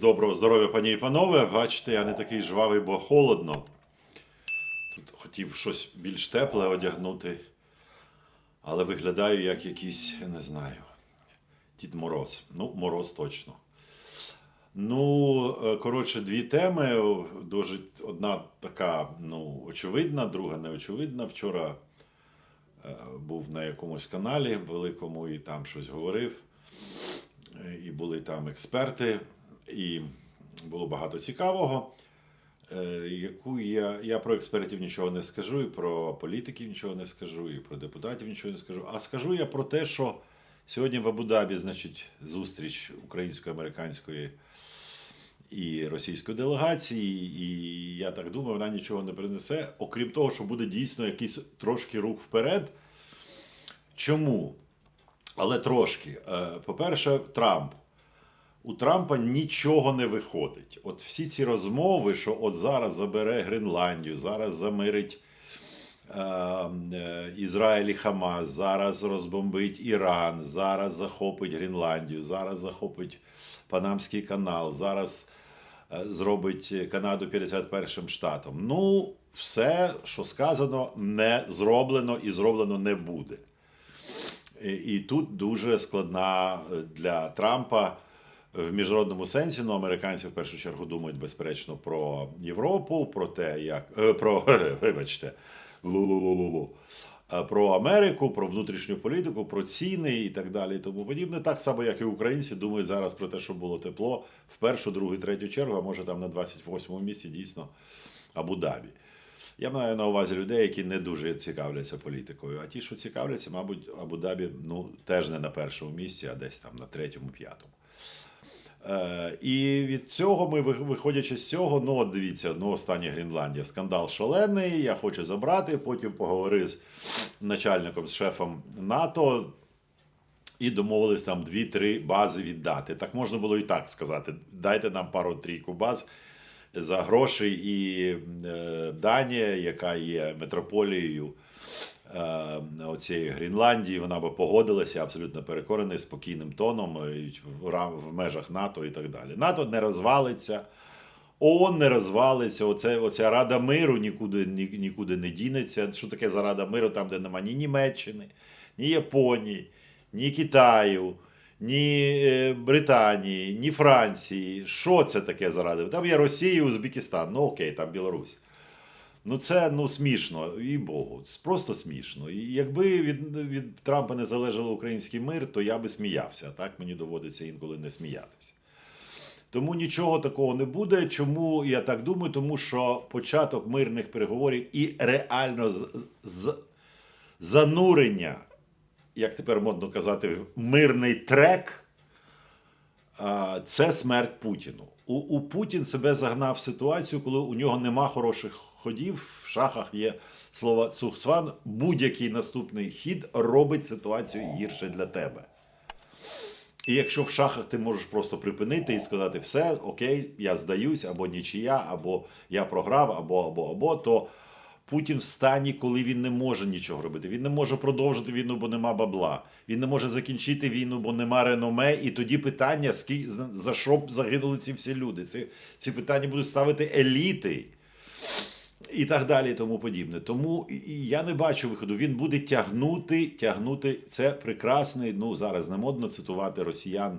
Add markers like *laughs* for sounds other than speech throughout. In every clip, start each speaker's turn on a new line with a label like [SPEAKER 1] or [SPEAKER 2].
[SPEAKER 1] Доброго здоров'я, пані і панове. Бачите, я не такий жвавий, бо холодно. Тут хотів щось більш тепле одягнути, але виглядаю як якийсь, не знаю, Дід Мороз. Ну, мороз точно. Ну, е, коротше, дві теми. Дуже одна така, ну, очевидна, друга неочевидна. Вчора е, був на якомусь каналі великому і там щось говорив. Е, І були там експерти, і було багато цікавого. Е, Яку я, я про експертів нічого не скажу, і про політиків нічого не скажу, і про депутатів нічого не скажу. А скажу я про те, що сьогодні в Абу-Дабі, значить, зустріч українсько-американської і російської делегації, і я так думаю, вона нічого не принесе, окрім того, що буде дійсно якийсь трошки рух вперед. Чому? Але трошки. Е, По-перше, Трамп. У Трампа нічого не виходить. От всі ці розмови, що от зараз забере Гренландію, зараз замирить е, е, Ізраїль і Хамас, зараз розбомбить Іран, зараз захопить Гренландію, зараз захопить Панамський канал, зараз е, зробить Канаду 51 штатом. Ну, все, що сказано, не зроблено і зроблено не буде. І, і тут дуже складна е, для Трампа в міжнародному сенсі. Ну, американці в першу чергу думають, безперечно, про Європу, про те, як е, про *laughs* вибачте, лу-лу-лу-лу-лу. е, Про Америку, про внутрішню політику, про ціни і так далі, і тому подібне. Так само, як і українці думають зараз про те, що було тепло в першу, другу, третю чергу, а може там на 28-му місці дійсно Абу-Дабі. Я маю на увазі людей, які не дуже цікавляться політикою. А ті, що цікавляться, мабуть, Абу-Дабі ну, теж не на першому місці, а десь там на третьому, п'ятому. Е, і від цього ми, виходячи з цього, ну от дивіться, ну остання Гренландія. Скандал шалений, я хочу забрати. Потім поговорив з начальником, з шефом НАТО. І домовились там дві-три бази віддати. Так можна було і так сказати. Дайте нам пару-трійку баз за гроші. І е, Данія, яка є метрополією оцієї Гренландії, вона би погодилася, абсолютно переконаний, спокійним тоном е, в, межах НАТО і так далі. НАТО не розвалиться. ООН не розвалиться, оце, оця Рада миру нікуди, ні, нікуди не дінеться. Що таке за Рада миру, там, де нема ні Німеччини, ні Японії, ні Китаю, ні е, Британії, ні Франції. Що це таке за Рада? Там є Росія і Узбекистан, ну окей, там Білорусь. Ну це ну смішно, і Богу, просто смішно. І якби від, від Трампа не залежав український мир, то я би сміявся. Так мені доводиться інколи не сміятися. Тому нічого такого не буде. Чому я так думаю? Тому що початок мирних переговорів і реально з, з, занурення, як тепер модно казати, в мирний трек. Це смерть Путіну. У, у Путін себе загнав в ситуацію, коли у нього нема хороших ходів. В шахах є слово цухцван. Будь-який наступний хід робить ситуацію гірше для тебе. І якщо в шахах ти можеш просто припинити і сказати, все, окей, я здаюсь, або нічия, або я програв, або, або, або, то Путін в стані, коли він не може нічого робити. Він не може продовжити війну, бо нема бабла. Він не може закінчити війну, бо нема реноме. І тоді питання, за що б загинули ці всі люди. Ці, ці питання будуть ставити еліти. І так далі, і тому подібне. Тому я не бачу виходу. Він буде тягнути, тягнути. Це прекрасний. Ну зараз не модно цитувати росіян,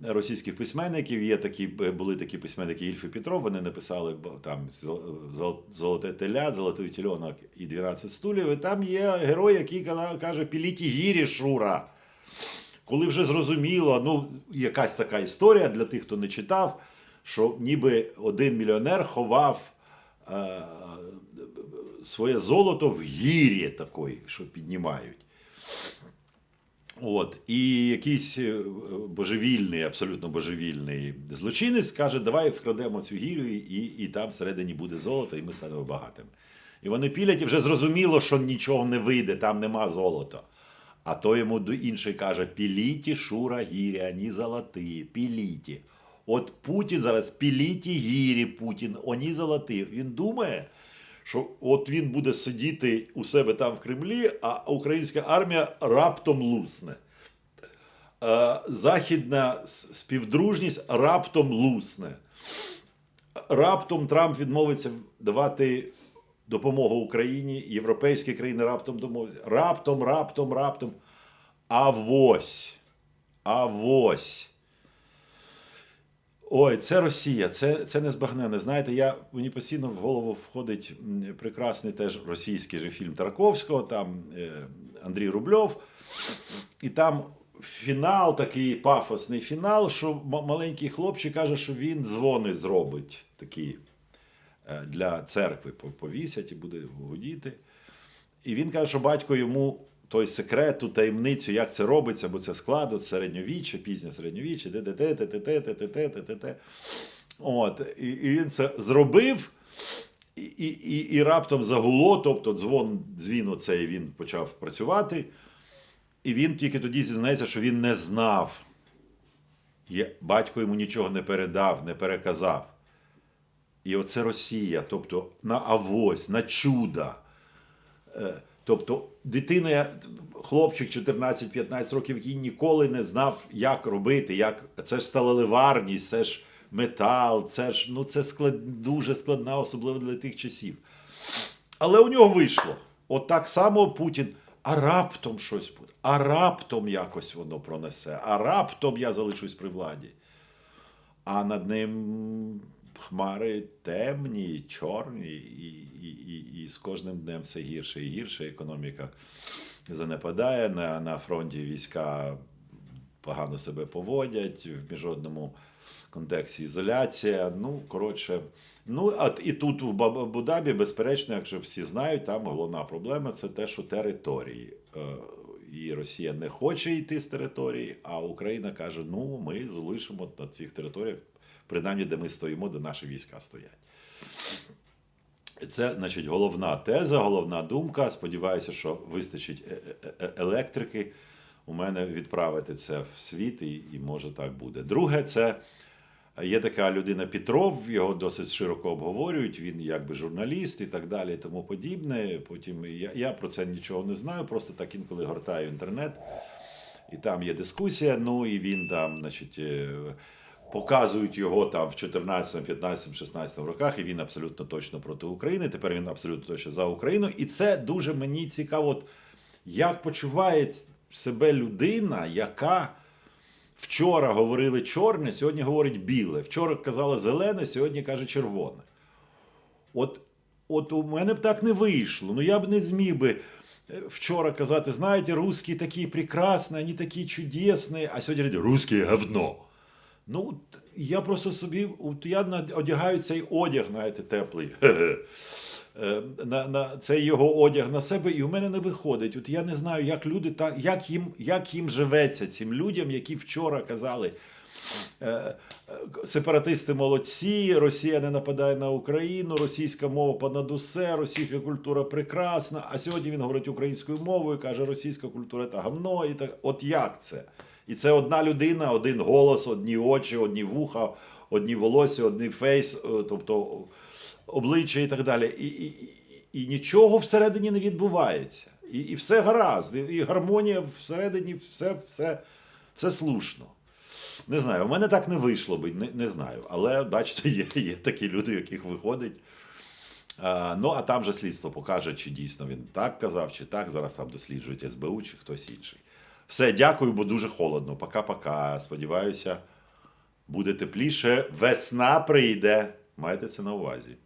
[SPEAKER 1] російських письменників. Є такі, були такі письменники Ільф і Петров. Вони написали там «Зол- «Зол- Золоте теля, Золотий тільонок і 12 стулів. І там є герой, який каже: Піліті гірі Шура. Коли вже зрозуміло, ну якась така історія для тих, хто не читав, що ніби один мільйонер ховав своє золото в гірі такої, що піднімають. От, і якийсь е, божевільний, абсолютно божевільний злочинець каже, давай вкрадемо цю гірю, і, і там всередині буде золото, і ми станемо багатими. І вони пілять, і вже зрозуміло, що нічого не вийде, там нема золота. А то йому до- інший каже: піліті шура гірі, ані золоті, піліті. От Путін зараз піліті гірі Путін, ані золоті. Він думає, що от він буде сидіти у себе там в Кремлі, а українська армія раптом лусне. е, західна співдружність раптом лусне. Раптом Трамп відмовиться давати допомогу Україні, європейські країни раптом домовляться. Раптом, раптом, раптом. А вось. Ой, це Росія, це, це незбагненне. Знаєте, я, мені постійно в голову входить прекрасний теж російський же фільм Тарковського, там е, Андрій Рубльов. І там фінал, такий пафосний фінал, що маленький хлопчик каже, що він дзвони зробить такі е, для церкви повісять і буде гудіти. І він каже, що батько йому той секрет, ту таємницю, як це робиться, бо це складно, середньовіччя, пізнє середньовіччя, От, і, він це зробив, і, і, і, раптом загуло, тобто дзвон, дзвін оцей він почав працювати. І він тільки тоді зізнається, що він не знав. Батько йому нічого не передав, не переказав. І оце Росія, тобто на авось, на чуда. Тобто дитина, хлопчик 14-15 років, який ніколи не знав, як робити, як це ж сталеливарність, це ж метал, це ж ну це склад, дуже складна, особливо для тих часів. Але у нього вийшло. От так само Путін. А раптом щось буде, а раптом якось воно пронесе, а раптом я залишусь при владі. А над ним хмари темні, чорні, і, і, і, і з кожним днем все гірше і гірше. Економіка занепадає, на, на фронті війська погано себе поводять, в міжнародному контексті ізоляція. Ну, коротше, ну а і тут в Абу-Дабі, безперечно, якщо всі знають, там головна проблема це те, що території. Е, І Росія не хоче йти з території, а Україна каже: ну, ми залишимо на цих територіях, принаймні, де ми стоїмо, де наші війська стоять. Це, значить, головна теза, головна думка. Сподіваюся, що вистачить е- е- е- електрики у мене відправити це в світ, і, і може так буде. Друге, це є така людина Петров, його досить широко обговорюють. Він якби журналіст і так далі, і тому подібне. Потім я, я про це нічого не знаю, просто так інколи гортаю інтернет, і там є дискусія. Ну і він там, значить. Показують його там в 14, 15, 16 роках, і він абсолютно точно проти України. Тепер він абсолютно точно за Україну. І це дуже мені цікаво, от, як почуває себе людина, яка вчора говорили чорне, сьогодні говорить біле. Вчора казала зелене, сьогодні каже червоне. От, от у мене б так не вийшло. Ну я б не зміг би е, вчора казати, знаєте, русські такі прекрасні, вони такі чудесні, а сьогодні говорять, русські говно. Ну, я просто собі, я одягаю цей одяг, знаєте, теплий. *laughs* Е, На, на цей його одяг на себе, і у мене не виходить. От я не знаю, як люди так, як їм, як їм живеться цим людям, які вчора казали. е, е, Сепаратисти молодці, Росія не нападає на Україну, російська мова понад усе, російська культура прекрасна. А сьогодні він говорить українською мовою, каже, російська культура та гавно. І так, от як це? І це одна людина, один голос, одні очі, одні вуха, одні волосся, одний фейс, е, тобто обличчя і так далі. І, і, і, нічого всередині не відбувається. І, і все гаразд, і гармонія всередині, все, все, все слушно. Не знаю, у мене так не вийшло би, не, не знаю. Але бачите, є, є такі люди, яких виходить. А, ну, а там же слідство покаже, чи дійсно він так казав, чи так. Зараз там досліджують СБУ чи хтось інший. Все, дякую, бо дуже холодно. Пока-пока. Сподіваюся, буде тепліше. Весна прийде. Майте це на увазі.